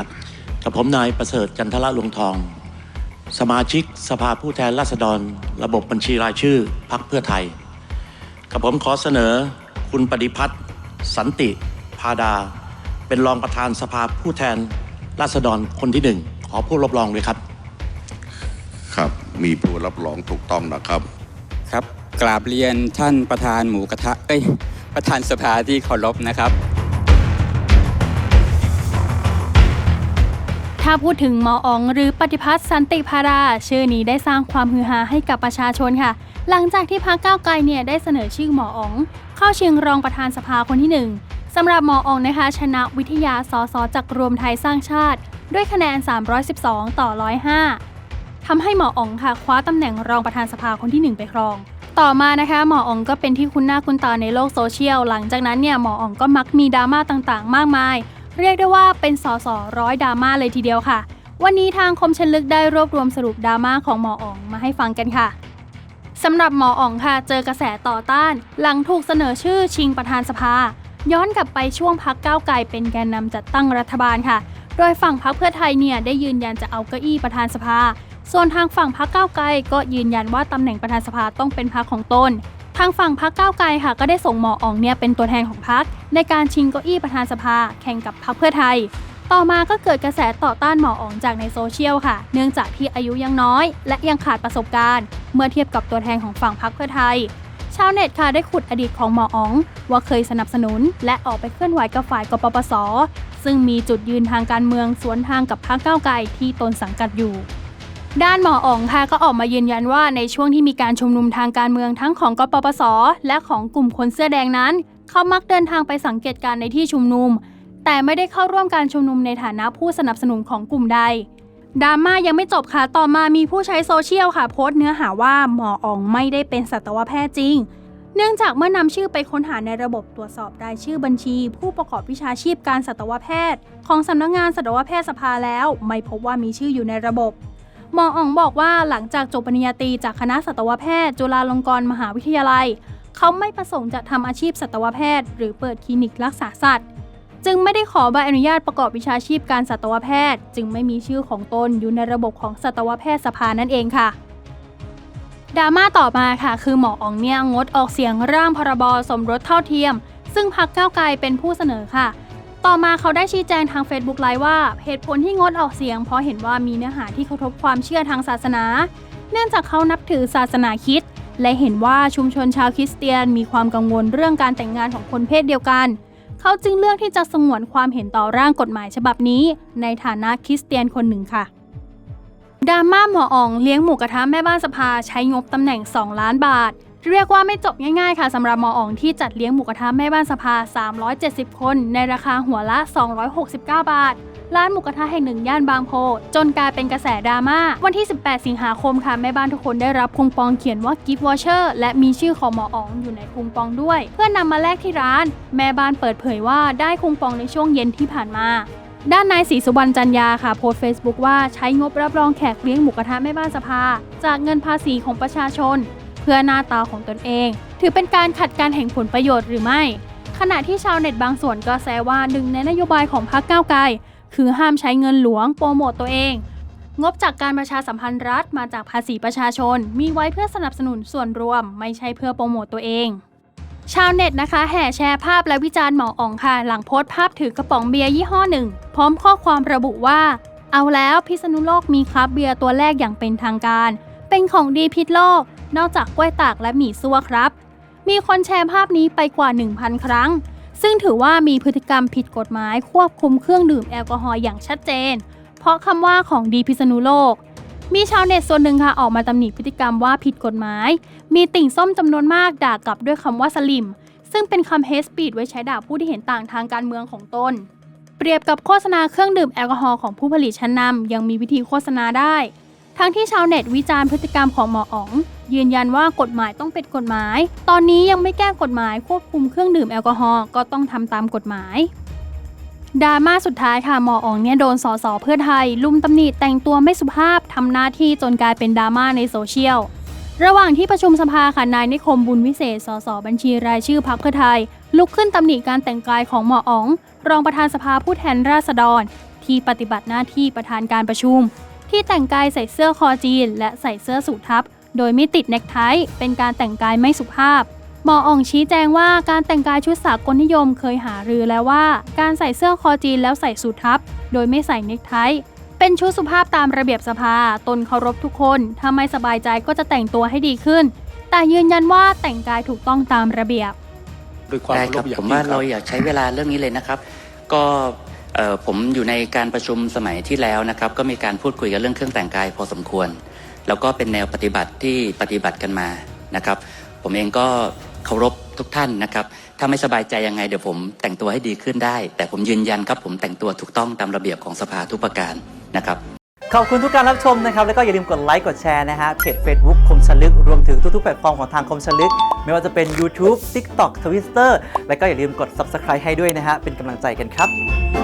ครับกับผมนายประเสริฐจันทระลวงทอง สมาชิกสภาผู้แทนราษฎร ระบบบัญชีรายชื่อพักเพื่อไทย กับผมขอเสนอคุณปฏิพัฒน์สันติพาดา เป็นรองประธานสภาผู้แทนราษฎรคนที่หนึ่งขอผู้รับรองด้วยครับ ครับมีผู้รับรองถูกต้องนะครับครับกราบเรียนท่านประธานหมูกระทะเอ้ยประธานสภาที่เคารพนะครับ ถ้าพูดถึงหมออ๋องหรือปฏิพัฒน์สันติพาราชื่อนี้ได้สร้างความฮือฮาให้กับประชาชนค่ะ หลังจากที่พรรคก้าวไกลเนี่ยได้เสนอชื่อหมออ๋อง เข้าชิงรองประธานสภาคนที่หนึ่งสำหรับหมออ๋องนะคะ ชนะวิทยาสสจากรวมไทยสร้างชาติ ด้วยคะแนน 312 ต่อ 105ทำให้หมออ๋องค่ะคว้าตำแหน่งรองประธานสภาคนที่หนึ่งไปครอง ต่อมานะคะหมออ๋องก็เป็นที่คุ้นหน้าคุ้นตาในโลกโซเชียล หลังจากนั้นเนี่ยหมออ๋องก็มักมีดราม่าต่างๆ มากมาย เรียกได้ว่าเป็นสอสอร้อยดราม่าเลยทีเดียวค่ะ วันนี้ทางคมชันลึกได้รวบรวมสรุปดราม่าของหมออ๋องมาให้ฟังกันค่ะสำหรับหมออ๋องค่ะ เจอกระแสต่อต้าน หลังถูกเสนอชื่อชิงประธานสภา ย้อนกลับไปช่วงพักก้าวไกลเป็นแกนนำจัดตั้งรัฐบาลค่ะ โดยฝั่งพักเพื่อไทยเนี่ยได้ยืนยันจะเอาเก้าอี้ประธานสภา ส่วนทางฝั่งพักก้าวไกลก็ยืนยันว่าตำแหน่งประธานสภาต้องเป็นพักของตน ทางฝั่งพักก้าวไกลค่ะก็ได้ส่งหมออ๋องเนี่ยเป็นตัวแทนของพักในการชิงเก้าอี้ประธานสภา แข่งกับพักเพื่อไทย ต่อมาก็เกิดกระแสต่อต้านหมออ๋องจากในโซเชียลค่ะ เนื่องจากที่อายุยังน้อย และยังขาดประสบการณ์ เมื่อเทียบกับตัวแทนของฝั่งพรรคเพื่อไทย ชาวเน็ตค่ะได้ขุดอดีตของหมออ๋อง ว่าเคยสนับสนุน และออกไปเคลื่อนไหวกับฝ่ายกปปส ซึ่งมีจุดยืนทางการเมืองสวนทางกับพรรคก้าวไกลที่ตนสังกัดอยู่ ด้านหมออ๋องค่ะก็ออกมายืนยันว่าในช่วงที่มีการชุมนุมทางการเมืองทั้งของกปปส และของกลุ่มคนเสื้อแดงนั้น เขามักเดินทางไปสังเกตการณ์ในที่ชุมนุม แต่ไม่ได้เข้าร่วมการชุมนุมในฐานะผู้สนับสนุนของกลุ่มใดดราม่ายังไม่จบค่ะ ต่อมามีผู้ใช้โซเชียลค่ะ โพสต์เนื้อหาว่าหมออ๋องไม่ได้เป็นสัตวแพทย์จริง เนื่องจากเมื่อนำชื่อไปค้นหาในระบบตรวจสอบรายชื่อบัญชี ผู้ประกอบวิชาชีพการสัตวแพทย์ ของสำนักงานสัตวแพทยสภาแล้ว ไม่พบว่ามีชื่ออยู่ในระบบ หมออ๋องบอกว่าหลังจากจบปริญญาตรีจากคณะสัตวแพทย์ จุฬาลงกรณ์มหาวิทยาลัย เขาไม่ประสงค์จะทำอาชีพสัตวแพทย์ หรือเปิดคลินิกรักษาสัตว์ จึงไม่ได้ขอใบอนุญาตประกอบวิชาชีพการสัตวแพทย์ จึงไม่มีชื่อของตนอยู่ในระบบของสัตวแพทย์สภานั่นเองค่ะดราม่าต่อมาค่ะ คือหมออ๋องเนี่ยงดออกเสียงร่างพรบสมรสเท่าเทียม ซึ่งพรรคก้าวไกลเป็นผู้เสนอค่ะ ต่อมาเขาได้ชี้แจงทาง Facebook ไลฟ์ว่าเหตุผลที่งดออกเสียง เพราะเห็นว่ามีเนื้อหาที่กระทบความเชื่อทางศาสนา เนื่องจากเขานับถือศาสนาคริดและเห็นว่าชุมชนชาวคริสเตียนมีความกังวลเรื่องการแต่งงานของคนเพศเดียวกัน เขาจึงเลือกที่จะสงวนความเห็นต่อร่างกฎหมายฉบับนี้ ในฐานะคริสเตียนคนหนึ่งค่ะดราม่าหมออ๋องเลี้ยงหมูกระทะแม่บ้านสภาใช้งบตำแหน่ง 2 ล้านบาท เรียกว่าไม่จบง่ายๆค่ะสำหรับมออ๋องที่จัดเลี้ยงหมูกระทะแม่บ้านสภา 370 คน ในราคาหัวละ 269 บาท ร้านหมูกระทะแห่งหนึ่งย่านบางโพ จนกลายเป็นกระแสดราม่า วันที่ 18 สิงหาคมค่ะ แม่บ้านทุกคนได้รับคูปองเขียนว่า gift voucher และมีชื่อของหมออ๋องอยู่ในคูปองด้วย เพื่อนำมาแลกที่ร้าน แม่บ้านเปิดเผยว่าได้คูปองในช่วงเย็นที่ผ่านมาด้านนายศรีสุวรรณจันยาค่ะโพสต์เฟซบุ๊กว่าใช้งบรับรองแขกเลี้ยงหมูกระทะแม่บ้านสภา จากเงินภาษีของประชาชน เพื่อหน้าตาของตนเอง ถือเป็นการขัดการแห่งผลประโยชน์หรือไม่ ขณะที่ชาวเน็ตบางส่วนก็แซวว่าหนึ่งในนโยบายของพรรคก้าวไกลคือห้ามใช้เงินหลวงโปรโมตตัวเอง งบจากการประชาสัมพันธ์รัฐมาจากภาษีประชาชน มีไว้เพื่อสนับสนุนส่วนรวม ไม่ใช่เพื่อโปรโมตตัวเอง ชาวเน็ตนะคะแห่แชร์ภาพและวิจารณ์หมออ๋องค่ะ หลังโพสต์ภาพถือกระป๋องเบียร์ยี่ห้อหนึ่ง พร้อมข้อความระบุว่า เอาแล้วพิษณุโลกมีครับเบียร์ตัวแรกอย่างเป็นทางการ เป็นของดีพิษโลก นอกจากกล้วยตากและหมี่ซั่วครับ มีคนแชร์ภาพนี้ไปกว่า 1,000 ครั้ง ซึ่งถือว่ามีพฤติกรรมผิดกฎหมายควบคุมเครื่องดื่มแอลกอฮอล์อย่างชัดเจน เพราะคำว่าของดีพิษณุโลก มีชาวเน็ตส่วนหนึ่งค่ะออกมาตำหนิพฤติกรรมว่าผิดกฎหมาย มีติ่งส้มจำนวนมากด่ากลับด้วยคำว่าสลิม ซึ่งเป็นคำเฮสปีดไว้ใช้ด่าผู้ที่เห็นต่างทางการเมืองของตนเปรียบกับโฆษณาเครื่องดื่มแอลกอฮอล์ของผู้ผลิตชั้นนำยังมีวิธีโฆษณาได้ ทั้งที่ชาวเน็ตวิจารณ์พฤติกรรมของหมออ๋อง ยืนยันว่ากฎหมายต้องเป็นกฎหมาย ตอนนี้ยังไม่แก้กฎหมายควบคุมเครื่องดื่มแอลกอฮอล์ก็ต้องทำตามกฎหมายดราม่าสุดท้ายค่ะหมออ๋องเนี่ยโดนสสเพื่อไทย ลุมตำหนิแต่งตัวไม่สุภาพทำหน้าที่จนกลายเป็นดราม่าในโซเชียล ระหว่างที่ประชุมสภาค่ะนายนิคมบุญวิเศษสสบัญชีรายชื่อพักเพื่อไทย ลุกขึ้นตำหนิการแต่งกายของหมออ๋อง รองประธานสภาผู้แทนราษฎร ที่ปฏิบัติหน้าที่ประธานการประชุม ที่แต่งกายใส่เสื้อคอจีน และใส่เสื้อสูททับ โดยไม่ติดเนคไทเป็นการแต่งกายไม่สุภาพหมออ่องชี้แจงว่าการแต่งกายชุดสากลนิยมเคยหารือแล้วว่า การใส่เสื้อคอจีนแล้วใส่สูททับ โดยไม่ใส่เนคไทเป็นชุดสุภาพตามระเบียบสภา ตนเคารพทุกคน ถ้าไม่สบายใจก็จะแต่งตัวให้ดีขึ้น แต่ยืนยันว่าแต่งกายถูกต้องตามระเบียบด้วยความได้เคารครับพอย่งผมว่ายิ่งคเราบ อยากใช้เวลาเรื่องนี้เลยนะครับ ก็เอ่อ ผมอยู่ในการประชุมสมัยที่แล้วนะครับ ก็มีการพูดคุยกันเรื่องเครื่องแต่งกายพอสมควร แล้วก็เป็นแนวปฏิบัติที่ปฏิบัติกันมานะครับ ผมเองก็เคารพทุกท่านนะครับ ถ้าไม่สบายใจยังไงเดี๋ยวผมแต่งตัวให้ดีขึ้นได้ แต่ผมยืนยันครับผมแต่งตัวถูกต้องตามระเบียบของสภาทุกประการนะครับขอบคุณทุกการรับชมนะครับ แล้วก็อย่าลืมกดไลค์ กดแชร์นะฮะเพจ Facebook คมชลึก รวมถึงทุกๆ แพลตฟอร์มของทางคมชลึก ไม่ว่าจะเป็น YouTube TikTok Twitter แล้วก็อย่าลืมกด Subscribe ให้ด้วยนะฮะ เป็นกำลังใจกันครับ